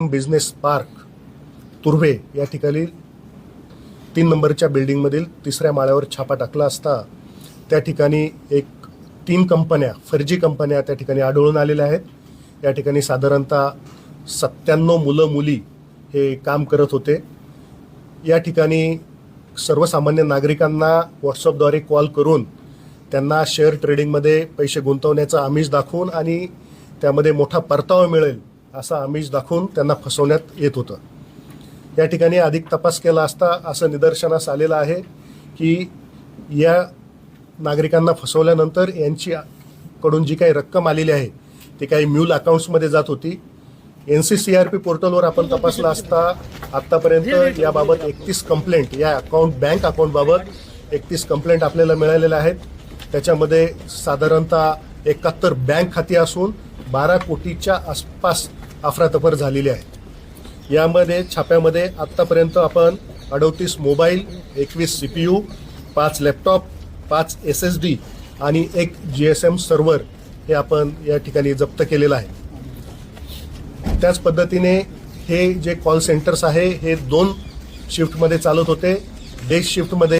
Business park Turbhe या ठिकाणी तीन नंबरच्या बिल्डिंगमधील तिसऱ्या माळ्यावर छापा टाकला असता त्या ठिकाणी एक तीन कंपन्या फर्जी कंपन्या त्या ठिकाणी आढळून आलेल्या आहेत. या ठिकाणी साधारणतः सत्त्याण्णव मुलं मुली हे काम करत होते. या ठिकाणी सर्वसामान्य नागरिकांना व्हॉट्सअपद्वारे कॉल करून त्यांना शेअर ट्रेडिंगमध्ये पैसे गुंतवण्याचं आमिष दाखवून आणि त्यामध्ये मोठा परतावा मिळेल असा आमिष दाखवून त्यांना फसवण्यात येत होतं. या ठिकाणी अधिक तपास केला असता असं निदर्शनास आलेलं आहे की या नागरिकांना फसवल्यानंतर यांची कडून जी काही रक्कम आलेली आहे ती काही म्यूल अकाउंट्समध्ये जात होती. N C C R P पोर्टलवर आपण तपासला असता आत्तापर्यंत याबाबत एकतीस कंप्लेंट या अकाउंट बँक अकाउंटबाबत एकतीस कंप्लेंट आपल्याला मिळालेल्या आहेत. त्याच्यामध्ये साधारणतः एकाहत्तर बँक खाती असून बारा कोटीच्या आसपास अफरातफर झालेली आहे. यामध्ये छाप्यामध्ये आत्तापर्यंत आपण अडतीस मोबाईल एकवीस सी पी यू पाच लॅपटॉप पाच एस एस डी आणि एक जी एस एम सर्व्हर हे आपण या ठिकाणी जप्त केलेलं आहे. त्याच पद्धतीने हे जे कॉल सेंटर्स आहे हे दोन शिफ्टमध्ये चालत होते. डे शिफ्टमध्ये